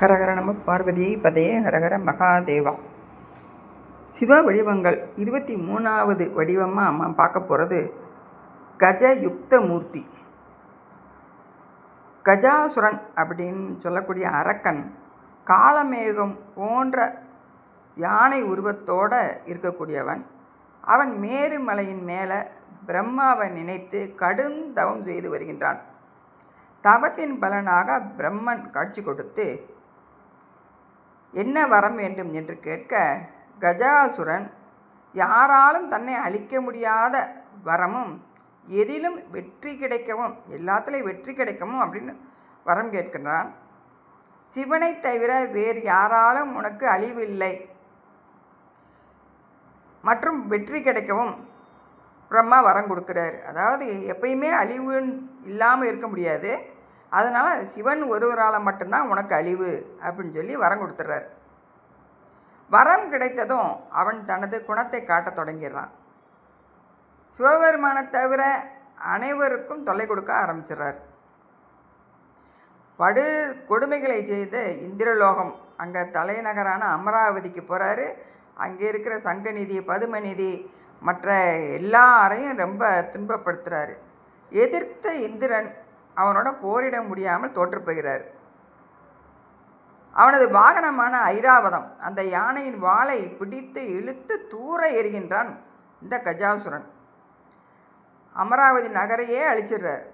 ஹரஹர நம பார்வதி பதே ஹரஹர மகாதேவா. சிவ வடிவங்கள். இருபத்தி மூணாவது வடிவமாக நம்ம பார்க்க போகிறது கஜயுக்த மூர்த்தி. கஜாசுரன் அப்படின்னு சொல்லக்கூடிய அரக்கன் காளமேகம் போன்ற யானை உருவத்தோடு இருக்கக்கூடியவன். அவன் மேருமலையின் மேலே பிரம்மாவை நினைத்து கடும் தவம் செய்து வருகின்றான். தவத்தின் பலனாக பிரம்மன் காட்சி கொடுத்து என்ன வரம் வேண்டும் என்று கேட்க கஜாசுரன் யாராலும் தன்னை அழிக்க முடியாத வரமும் எதிலும் வெற்றி கிடைக்கவும் எல்லாத்துலேயும் வெற்றி கிடைக்கவும் அப்படின்னு வரம் கேட்கின்றான். சிவனை தவிர வேறு யாராலும் உனக்கு அழிவு இல்லை மற்றும் வெற்றி கிடைக்கவும் பிரம்மா வரம் கொடுக்குறாரு. அதாவது எப்பயுமே அழிவு இல்லாமல் இருக்க முடியாது. அதனால் சிவன் ஒருவரால் மட்டும்தான் உனக்கு அழிவு அப்படின்னு சொல்லி வரம் கொடுத்துட்றாரு. வரம் கிடைத்ததும் அவன் தனது குணத்தை காட்டத் தொடங்கிடுறான். சிவபெருமானை தவிர அனைவருக்கும் தொல்லை கொடுக்க ஆரம்பிச்சிடுறார். படு கொடுமைகளை செய்து இந்திரலோகம் அங்கே தலைநகரான அமராவதிக்கு போகிறாரு அங்கே இருக்கிற சங்கநிதி பதுமநிதி மற்ற எல்லாரையும் ரொம்ப துன்பப்படுத்துகிறாரு எதிர்த்த இந்திரன் அவனோட போரிட முடியாமல் தோற்றுப்போகிறார் அவனது வாகனமான ஐராவதம் அந்த யானையின் வாளை பிடித்து இழுத்து தூர எறிகின்றான் இந்த கஜாசுரன். அமராவதி நகரையே அழிச்சிடுறார்.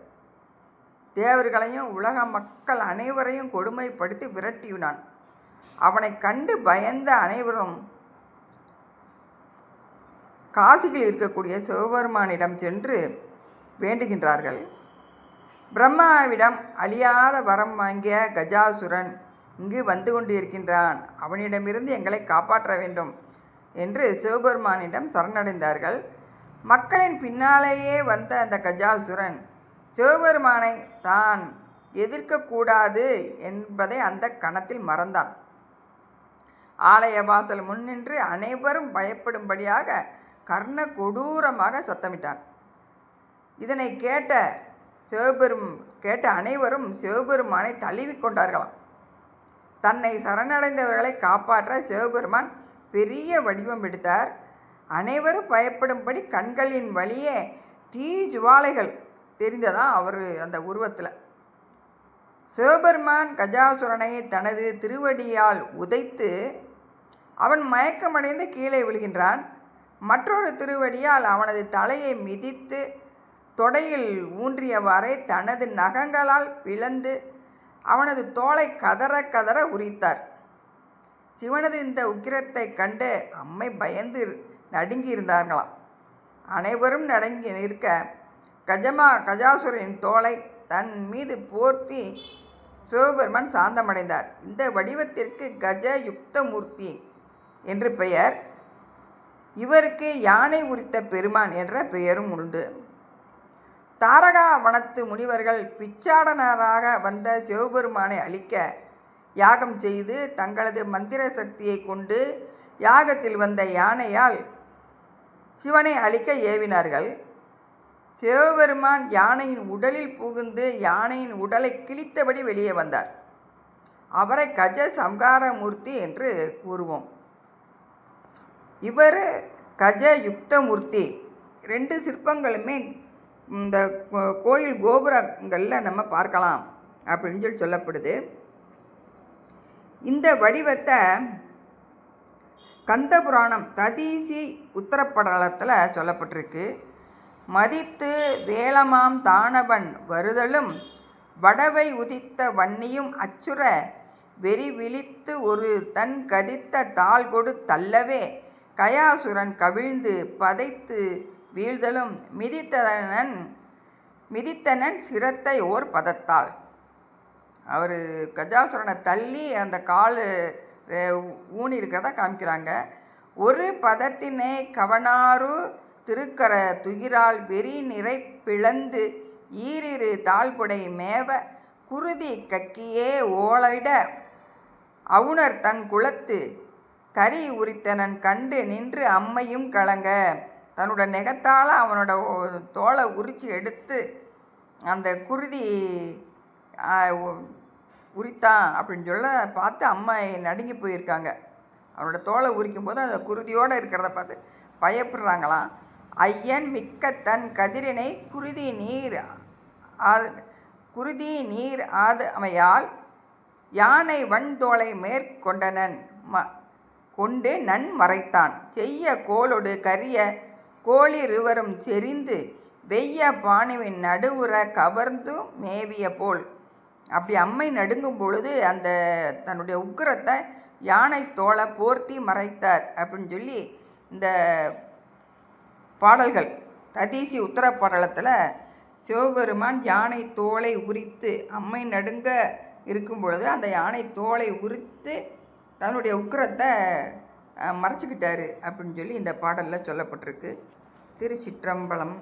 தேவர்களையும் உலக மக்கள் அனைவரையும் கொடுமைப்படுத்தி விரட்டியுனான். அவனை கண்டு பயந்த அனைவரும் காசியில் இருக்கக்கூடிய சிவபெருமானிடம் சென்று வேண்டுகின்றார்கள். பிரம்மாவிடம் அழியாத வரம் வாங்கிய கஜாசுரன் இங்கு வந்து கொண்டு இருக்கின்றான் அவனிடமிருந்து எங்களை காப்பாற்ற வேண்டும் என்று சிவபெருமானிடம் சரணடைந்தார்கள். மக்களின் பின்னாலேயே வந்த அந்த கஜாசுரன் சிவபெருமானை தான் எதிர்க்கக்கூடாது என்பதை அந்த கணத்தில் மறந்தான். ஆலய வாசல் முன்னின்று அனைவரும் பயப்படும்படியாக கர்ண கொடூரமாக சத்தமிட்டான். இதனை கேட்ட சிவபெரும் கேட்ட அனைவரும் சிவபெருமானை தழுவி கொண்டார்களாம். தன்னை சரணடைந்தவர்களை காப்பாற்ற சிவபெருமான் பெரிய வடிவம் எடுத்தார் அனைவரும் பயப்படும்படி கண்களின் வழியே தீ ஜுவாலைகள் தெரிந்ததா அவர் அந்த உருவத்தில். சிவபெருமான் கஜாசுரனை தனது திருவடியால் உதைத்து அவன் மயக்கமடைந்து கீழே விழுகின்றான். மற்றொரு திருவடியால் அவனது தலையை மிதித்து தொடையில் ஊன்றியவாறே தனது நகங்களால் பிளந்து அவனது தோலை கதற கதற உரித்தார். சிவனது இந்த உக்கிரத்தை கண்டு அம்மை பயந்து நடுங்கி இருந்தார்களாம் அனைவரும் நடுங்கி நிற்க கஜமா கஜாசுரின் தோலை தன் மீது போர்த்தி சிவபெருமான் சாந்தமடைந்தார். இந்த வடிவத்திற்கு கஜ யுக்தமூர்த்தி என்று பெயர். இவருக்கு யானை உரித்த பெருமான் என்ற பெயரும் உண்டு. தாரகா வனத்து முனிவர்கள் பிச்சாடனராக வந்த சிவபெருமானை அழிக்க யாகம் செய்து தங்களது மந்திர சக்தியை கொண்டு யாகத்தில் வந்த யானையால் சிவனை அழிக்க ஏவினார்கள். சிவபெருமான் யானையின் உடலில் புகுந்து யானையின் உடலை கிழித்தபடி வெளியே வந்தார். அவரை கஜ சம்காரமூர்த்தி என்று கூறுவோம். இவர் கஜ யுக்தமூர்த்தி ரெண்டு சிற்பங்களுமே இந்த கோயில் கோபுரங்களில் நம்ம பார்க்கலாம் அப்படின்னு சொல்லி சொல்லப்படுது. இந்த வடிவத்தை கந்த புராணம் ததீசி உத்தரப்படலத்தில் சொல்லப்பட்டிருக்கு. மதித்து வேளமாம் தானவன் வருதலும் வடவை உதித்த வன்னியும் அச்சுர வெறி விழித்து ஒரு தன் கதித்த தாள் கொடு தள்ளவே கயாசுரன் கவிழ்ந்து பதைத்து வீழ்தலும் மிதித்தனன் மிதித்தனன் சிரத்தை ஓர் பதத்தாள் அவர் கஜாசுரனை தள்ளி அந்த கால் ஊனி இருக்கிறதா காமிக்கிறாங்க. ஒரு பதத்தினை கவனாறு திருக்கர துகிரால் வெறி நிறை பிளந்து ஈரிரு தாழ்புடை மேவ குருதி கக்கியே ஓலைட அவுணர் தன் குலத்து கரி உரித்தனன் கண்டு நின்று அம்மையும் கலங்க. தன்னோட நெகத்தால் அவனோட தோலை உரித்து எடுத்து அந்த குருதி உரித்தான் அப்படின்னு சொல்ல பார்த்து அம்மா நடுங்கி போயிருக்காங்க. அவனோட தோலை உரிக்கும் போது அந்த குருதியோடு இருக்கிறத பார்த்து பயப்படுறாங்களாம் ஐயன் மிக்க தன் கதிரினை குருதி நீர் ஆ- குருதி நீர் ஆது அமையால் யானை வன்தோலை மேற்கொண்டனன் ம கொண்டு நன் மறைத்தான். செய்ய கோலோடு கரிய கோளிருவரும் செறிந்து வெய்ய பானுவின் நடுவுற கவர்ந்து மேவிய போல். அப்படி அம்மை நடுங்கும் பொழுது அந்த தன்னுடைய உக்கிரத்தை யானை தோலை போர்த்தி மறைத்தார் அப்படின்னு சொல்லி இந்த பாடல்கள். ததீசி உத்தரப்பாடலத்தில் சிவபெருமான் யானை தோலை உரித்து அம்மை நடுங்க இருக்கும் பொழுது அந்த யானை தோலை உரித்து தன்னுடைய உக்கிரத்தை மறைச்சிக்கிட்டாரு அப்படின்னு சொல்லி இந்த பாடலில் சொல்லப்பட்டிருக்கு. திருச்சிற்றம்பலம்